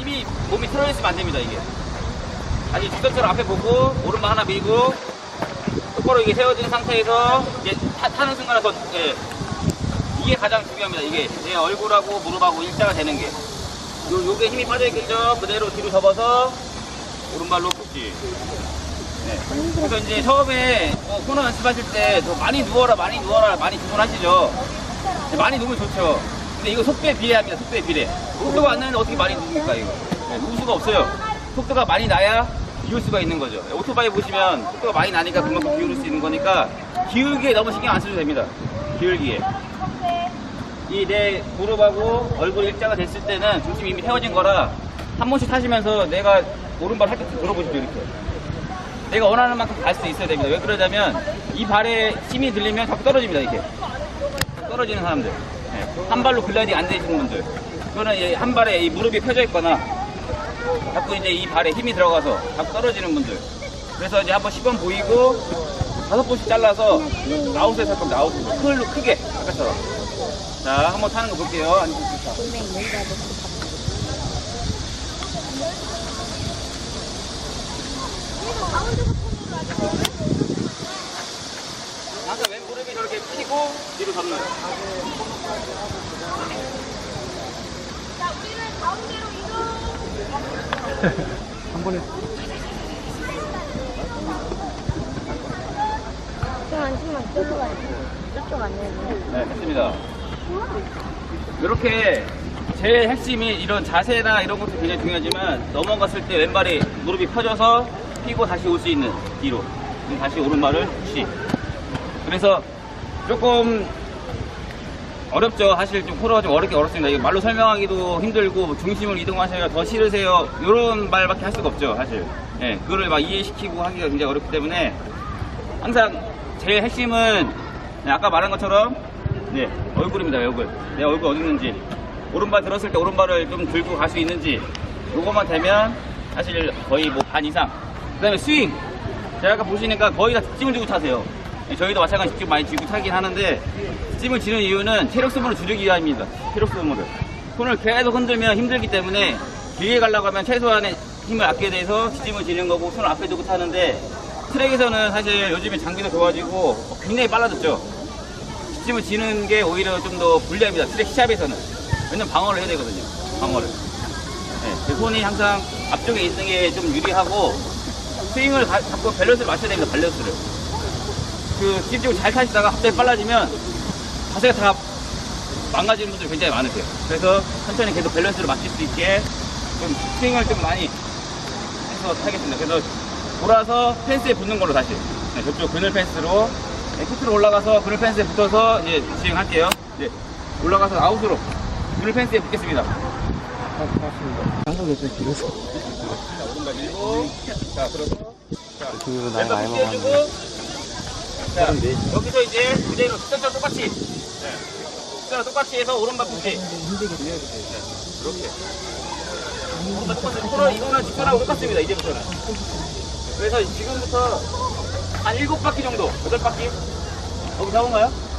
이미 몸이 틀어졌으면 안 됩니다, 이게. 다시 주전처럼 앞에 보고, 오른발 하나 밀고, 똑바로 이게 세워진 상태에서, 이제 타, 타는 순간에서, 예. 이게 가장 중요합니다, 이게. 내 얼굴하고 무릎하고 일자가 되는 게. 요, 요게 힘이 빠져있겠죠? 그대로 뒤로 접어서, 오른발로 굽지. 네. 그래서 이제 처음에 뭐 코너 연습하실 때 더 많이 누워라, 많이 누워라, 많이 주문하시죠? 많이 누우면 좋죠. 근데 이거 속도에 비례합니다. 속도에 비례. 속도가 안 나는데 어떻게 많이 누웁니까 이거? 네, 누울 수가 없어요. 속도가 많이 나야 비울 수가 있는 거죠. 네, 오토바이 보시면 속도가 많이 나니까 그만큼 비울 수 있는 거니까 기울기에 너무 신경 안 써도 됩니다. 기울기에. 이 내 무릎하고 얼굴 일자가 됐을 때는 중심이 이미 세워진 거라 한 번씩 타시면서 내가 오른발 살짝 들어보시죠 이렇게. 내가 원하는 만큼 갈 수 있어야 됩니다. 왜 그러냐면 이 발에 힘이 들리면 자꾸 떨어집니다 이렇게. 떨어지는 사람들. 네. 한 발로 글라이딩 안 되시는 분들. 그거는 이한 발에 이 무릎이 펴져 있거나 자꾸 이제 이 발에 힘이 들어가서 자꾸 떨어지는 분들. 그래서 이제 한번 10번 보이고 다섯 번씩 잘라서 아웃에서 할 겁니다. 아웃에서. 클로 크게 아까처럼. 자, 한번 타는 거 볼게요. 앉으시죠. 아까 왼 무릎이 피고 뒤로 접는. 자, 우리는 가운데로 이동. 한 번에 좀 앉으면 저쪽 가야 저쪽 아니에요? 네, 됐습니다. 이렇게 제일 핵심이 이런 자세나 이런 것도 굉장히 중요하지만 넘어갔을 때 왼발이 무릎이 펴져서 피고 다시 올 수 있는 뒤로 다시 오른발을 푸시 그래서 조금 어렵죠. 사실 좀 코너가 좀 어렵게 어렵습니다. 이게 말로 설명하기도 힘들고 뭐 중심을 이동하셔야 더 싫으세요. 이런 말밖에 할 수가 없죠 사실. 예, 그거를 막 이해시키고 하기가 굉장히 어렵기 때문에 항상 제일 핵심은 네, 아까 말한 것처럼 네, 얼굴입니다 얼굴. 내 얼굴 어디 있는지. 오른발 들었을 때 오른발을 좀 들고 갈 수 있는지. 요것만 되면 사실 거의 뭐 반 이상. 그 다음에 스윙. 제가 아까 보시니까 거의 다 뒷짐을 지고 타세요. 네, 저희도 마찬가지 뒷짐 많이 쥐고 타긴 하는데 뒷짐을 지는 이유는 체력 소모를 줄이기 위함입니다 체력 소모를 손을 계속 흔들면 힘들기 때문에 길게 가려고 하면 최소한의 힘을 아껴야 돼서 뒷짐을 지는 거고 손을 앞에 두고 타는데 트랙에서는 사실 요즘에 장비도 좋아지고 굉장히 빨라졌죠. 뒷짐을 지는 게 오히려 좀 더 불리합니다. 트랙 시합에서는. 왜냐면 방어를 해야 되거든요. 방어를. 네, 제 손이 항상 앞쪽에 있는 게 좀 유리하고 스윙을 가- 자꾸 밸런스를 맞춰야 됩니다. 밸런스를. 그 뒷짐을 잘 타시다가 갑자기 빨라지면 자세가 다 망가지는 분들이 굉장히 많으세요. 그래서 천천히 계속 밸런스를 맞출 수 있게 좀 스윙을 좀 많이 해서 타겠습니다. 그래서 돌아서 펜스에 붙는 걸로 다시. 네, 저쪽 그늘 펜스로. 네, 끝으로 올라가서 그늘 펜스에 붙어서 이제 주행할게요. 네, 올라가서 아웃으로 그늘 펜스에 붙겠습니다. 항상 좀 길어서 자, 오른발 밀고. 자, 그리고. 자, 그 왼발 띄워주고. 자, 여기서 이제 그대로 숫자처럼 똑같이. 네. 숫자랑 똑같이 해서 오른발 붙이. 네, 이렇게. 오른발 똑같이. 코너 이거는 직선하고 똑같습니다. 이제부터는. 그래서 지금부터 한 일곱 바퀴 정도, 여덟 바퀴. 여기 잡은가요?